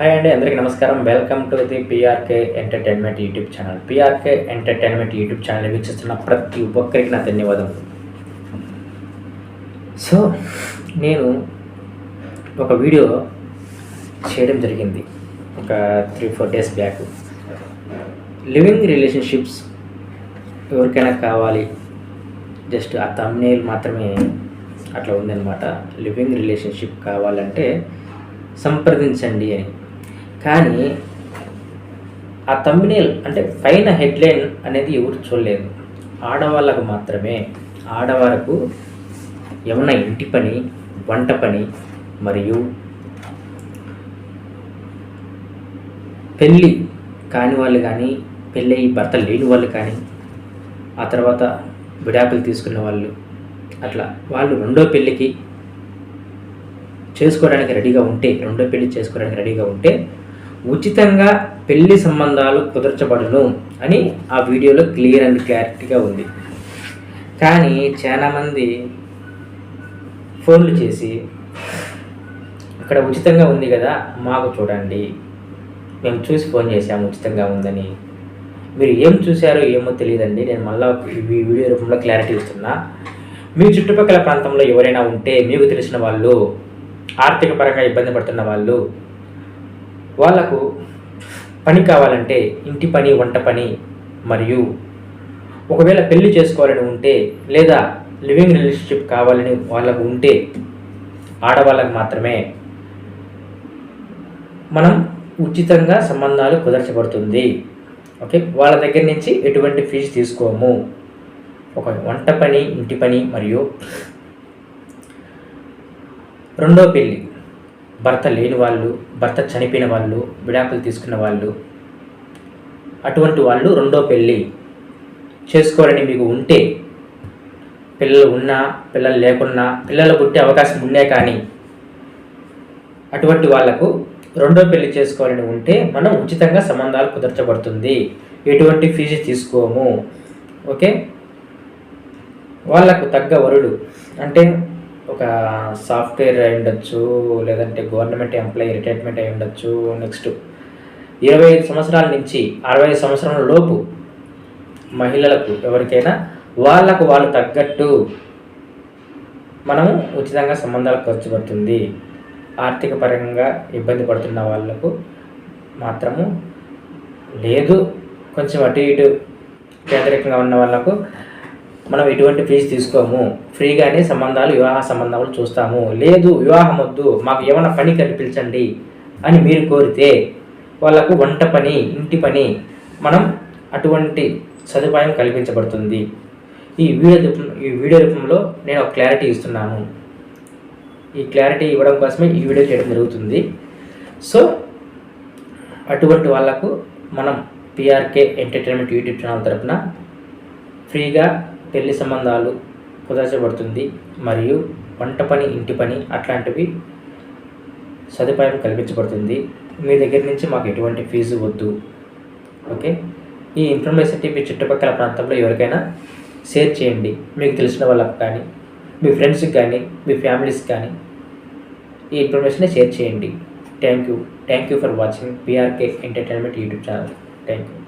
Hi అండి అందరికీ నమస్కారం. Welcome to the PRK entertainment YouTube channel PRK entertainment YouTube channel వీక్షిస్తున్న ప్రతి ఒక్కరికి నా ధన్యవాదం సో నేను ఒక వీడియో చేయడం జరిగింది. ఒక three four days back living relationships ఎవరికైనా కావాలి. జస్ట్ ఆ తమ్నేల్ మాత్రమే అట్లా ఉందన్నమాట. లివింగ్ రిలేషన్షిప్ కావాలంటే సంప్రదించండి అని. కానీ ఆ తమ్మినేల్ అంటే పైన హెడ్లైన్ అనేది ఎవరు చూడలేదు. ఆడవాళ్ళకు మాత్రమే. ఆడవాళ్ళకు ఏమన్నా ఇంటి పని వంట పని మరియు పెళ్ళి కాని వాళ్ళు కానీ పెళ్ళి భర్త లేని వాళ్ళు కానీ ఆ తర్వాత విడాకులు తీసుకున్న వాళ్ళు అట్లా వాళ్ళు రెండో పెళ్ళికి చేసుకోవడానికి రెడీగా ఉంటే రెండో పెళ్ళి చేసుకోవడానికి రెడీగా ఉంటే ఉచితంగా పెళ్ళి సంబంధాలు కుదర్చబడును అని ఆ వీడియోలో క్లియర్ అండ్ క్లారిటీగా ఉంది. కానీ చాలామంది ఫోన్లు చేసి అక్కడ ఉచితంగా ఉంది కదా మాకు చూడండి. మేము చూసి ఫోన్ చేసాము ఉచితంగా ఉందని. మీరు ఏం చూశారో ఏమో తెలియదండి. నేను మళ్ళీ ఈ వీడియో రూపంలో క్లారిటీ ఇస్తున్నా. మీ చుట్టుపక్కల ప్రాంతంలో ఎవరైనా ఉంటే మీకు తెలిసిన వాళ్ళు ఆర్థిక పరంగా ఇబ్బంది పడుతున్న వాళ్ళు వాళ్ళకు పని కావాలంటే ఇంటి పని వంట పని మరియు ఒకవేళ పెళ్ళి చేసుకోవాలని ఉంటే లేదా లివింగ్ రిలేషన్షిప్ కావాలని వాళ్ళకు ఉంటే ఆడవాళ్ళకు మాత్రమే మనం ఉచితంగా సంబంధాలు కుదర్చబడుతుంది. ఓకే? వాళ్ళ దగ్గర నుంచి ఎటువంటి ఫీజు తీసుకోము. ఒక వంట పని ఇంటి పని మరియు రెండో పెళ్ళి భర్త లేని వాళ్ళు భర్త చనిపోయిన వాళ్ళు విడాకులు తీసుకున్న వాళ్ళు అటువంటి వాళ్ళు రెండో పెళ్ళి చేసుకోవాలని మీకు ఉంటే పిల్లలు ఉన్నా పిల్లలు లేకున్నా పిల్లలు పుట్టే అవకాశం ఉండే కానీ అటువంటి వాళ్ళకు రెండో పెళ్ళి చేసుకోవాలని ఉంటే మనం ఉచితంగా సంబంధాలు కుదర్చబడుతుంది. ఎటువంటి ఫీజు తీసుకోము. ఓకే? వాళ్ళకు తగ్గ వరుడు అంటే ఒక సాఫ్ట్వేర్ అయి ఉండొచ్చు లేదంటే గవర్నమెంట్ ఎంప్లాయీ రిటైర్మెంట్ అయి ఉండొచ్చు నెక్స్ట్ ఇరవై ఐదు సంవత్సరాల నుంచి అరవై సంవత్సరాల లోపు మహిళలకు ఎవరికైనా వాళ్ళకు వాళ్ళు తగ్గట్టు మనము ఉచితంగా సంబంధాలు ఖర్చు పడుతుంది ఆర్థిక పరంగా ఇబ్బంది పడుతున్న వాళ్ళకు మాత్రము లేదు. కొంచెం అటు ఇటు పేదరికంగా ఉన్న వాళ్ళకు మనం ఎటువంటి ఫీజు తీసుకోము. ఫ్రీగానే సంబంధాలు వివాహ సంబంధాలు చూస్తాము. లేదు వివాహం వద్దు మాకు ఏమైనా పని కనిపించండి అని మీరు కోరితే వాళ్ళకు వంట పని ఇంటి పని మనం అటువంటి సదుపాయం కల్పించబడుతుంది. ఈ వీడియో ఈ వీడియో రూపంలో నేను ఒక క్లారిటీ ఇస్తున్నాను. ఈ క్లారిటీ ఇవ్వడం కోసమే ఈ వీడియో చేయడం జరుగుతుంది. సో అటువంటి వాళ్ళకు మనం పిఆర్కే ఎంటర్టైన్మెంట్ యూట్యూబ్ ఛానల్ తరఫున ఫ్రీగా పెళ్ళి సంబంధాలు కుదర్చబడుతుంది మరియు వంట పని ఇంటి పని అట్లాంటివి సదుపాయం కల్పించబడుతుంది. మీ దగ్గర నుంచి మాకు ఎటువంటి ఫీజు వద్దు. ఓకే? ఈ ఇన్ఫర్మేషన్ మీ చుట్టుపక్కల ప్రాంతంలో ఎవరికైనా షేర్ చేయండి. మీకు తెలిసిన వాళ్ళకు కానీ మీ ఫ్రెండ్స్కి కానీ మీ ఫ్యామిలీస్కి కానీ ఈ ఇన్ఫర్మేషన్ షేర్ చేయండి. Thank you. Thank you for watching PRK entertainment YouTube channel. Thank you.